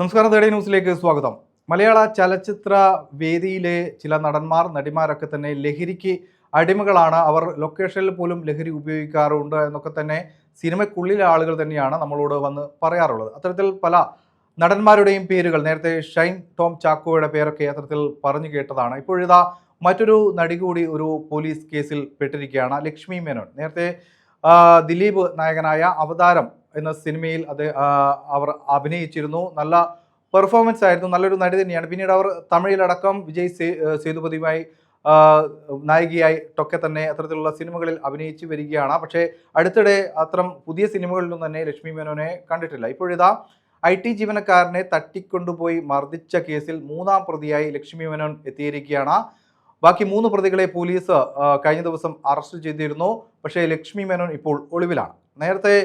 നമസ്കാരം തേടി ന്യൂസിലേക്ക് സ്വാഗതം. മലയാള ചലച്ചിത്ര വേദിയിലെ ചില നടന്മാർ നടിമാരൊക്കെ തന്നെ ലഹരിക്ക് അടിമകളാണ്. അവർ ലൊക്കേഷനിൽ പോലും ലഹരി ഉപയോഗിക്കാറുണ്ട് എന്നൊക്കെ തന്നെ സിനിമയ്ക്കുള്ളിലെ ആളുകൾ തന്നെയാണ് നമ്മളോട് വന്ന് പറയാറുള്ളത്. അത്തരത്തിൽ പല നടന്മാരുടെയും പേരുകൾ നേരത്തെ ഷൈൻ ടോം ചാക്കോയുടെ പേരൊക്കെ അത്തരത്തിൽ പറഞ്ഞു കേട്ടതാണ്. ഇപ്പോഴിതാ മറ്റൊരു നടി കൂടി ഒരു പോലീസ് കേസിൽ പെട്ടിരിക്കുകയാണ് ലക്ഷ്മി മേനോൻ. നേരത്തെ ദിലീപ് നായകനായ അവതാരം എന്ന സിനിമയിൽ അത് അവർ അഭിനയിച്ചിരുന്നു. നല്ല പെർഫോമൻസ് ആയിരുന്നു. നല്ലൊരു നടി തന്നെയാണ്. പിന്നീട് അവർ തമിഴിലടക്കം വിജയ് സേതുപതിയുമായി നായികയായി ഒക്കെ തന്നെ അത്തരത്തിലുള്ള സിനിമകളിൽ അഭിനയിച്ച് വരികയാണ്. പക്ഷേ അടുത്തിടെ അത്തരം പുതിയ സിനിമകളിലൊന്നും തന്നെ ലക്ഷ്മി മേനോനെ കണ്ടിട്ടില്ല. ഇപ്പോഴിതാ ഐ ടി ജീവനക്കാരനെ തട്ടിക്കൊണ്ടുപോയി മർദ്ദിച്ച കേസിൽ മൂന്നാം പ്രതിയായി ലക്ഷ്മി മേനോൻ എത്തിയിരിക്കുകയാണ്. ബാക്കി മൂന്ന് പ്രതികളെ പോലീസ് കഴിഞ്ഞ ദിവസം അറസ്റ്റ് ചെയ്തിരുന്നു. പക്ഷേ ലക്ഷ്മി മേനോൻ ഇപ്പോൾ ഒളിവിലാണ്. നേരത്തെ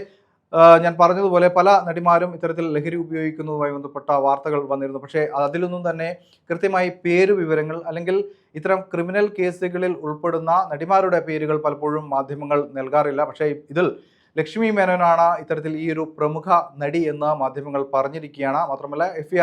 ഞാൻ പറഞ്ഞതുപോലെ പല നടിമാരും ഇത്തരത്തിൽ ലഹരി ഉപയോഗിക്കുന്നതുമായി ബന്ധപ്പെട്ട വാർത്തകൾ വന്നിരുന്നു. പക്ഷേ അതിലൊന്നും തന്നെ കൃത്യമായി പേര് വിവരങ്ങൾ അല്ലെങ്കിൽ ഇത്തരം ക്രിമിനൽ കേസുകളിൽ ഉൾപ്പെടുന്ന നടിമാരുടെ പേരുകൾ പലപ്പോഴും മാധ്യമങ്ങൾ നൽകാറില്ല. പക്ഷേ ഇതിൽ ലക്ഷ്മി മേനോനാണ് ഇത്തരത്തിൽ ഈ ഒരു പ്രമുഖ നടി എന്ന് മാധ്യമങ്ങൾ പറഞ്ഞിരിക്കുകയാണ്. മാത്രമല്ല എഫ്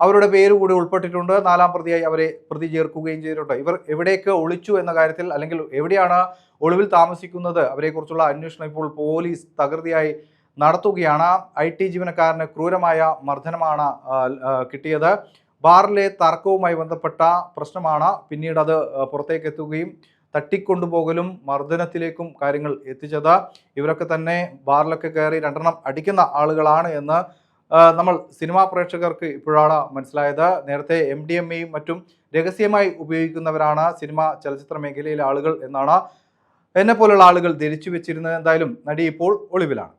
അവരുടെ പേര് കൂടി ഉൾപ്പെട്ടിട്ടുണ്ട്. നാലാം പ്രതിയായി അവരെ പ്രതി ചേർക്കുകയും ചെയ്തിട്ടുണ്ട്. ഇവർ എവിടേക്ക് ഒളിച്ചു എന്ന കാര്യത്തിൽ അല്ലെങ്കിൽ എവിടെയാണ് ഒളിവിൽ താമസിക്കുന്നത് അവരെക്കുറിച്ചുള്ള അന്വേഷണം ഇപ്പോൾ പോലീസ് തകൃതിയായി നടത്തുകയാണ്. ഐ ടി ജീവനക്കാരന് ക്രൂരമായ മർദ്ദനമാണ് കിട്ടിയത്. ബാറിലെ തർക്കവുമായി ബന്ധപ്പെട്ട പ്രശ്നമാണ്. പിന്നീട് അത് പുറത്തേക്ക് എത്തുകയും തട്ടിക്കൊണ്ടുപോകലും മർദ്ദനത്തിലേക്കും കാര്യങ്ങൾ എത്തിച്ചത്. ഇവരൊക്കെ തന്നെ ബാറിലൊക്കെ കയറി രണ്ടെണ്ണം അടിക്കുന്ന ആളുകളാണ് എന്ന് നമ്മൾ സിനിമാ പ്രേക്ഷകർക്ക് ഇപ്പോഴാണ് മനസ്സിലായത്. നേരത്തെ എം ഡി എം എയും മറ്റും രഹസ്യമായി ഉപയോഗിക്കുന്നവരാണ് സിനിമ ചലച്ചിത്ര മേഖലയിലെ ആളുകൾ എന്നാണ് എന്നെ പോലുള്ള ആളുകൾ ധരിച്ചു വെച്ചിരുന്നത്. എന്തായാലും നടി ഇപ്പോൾ ഒളിവിലാണ്.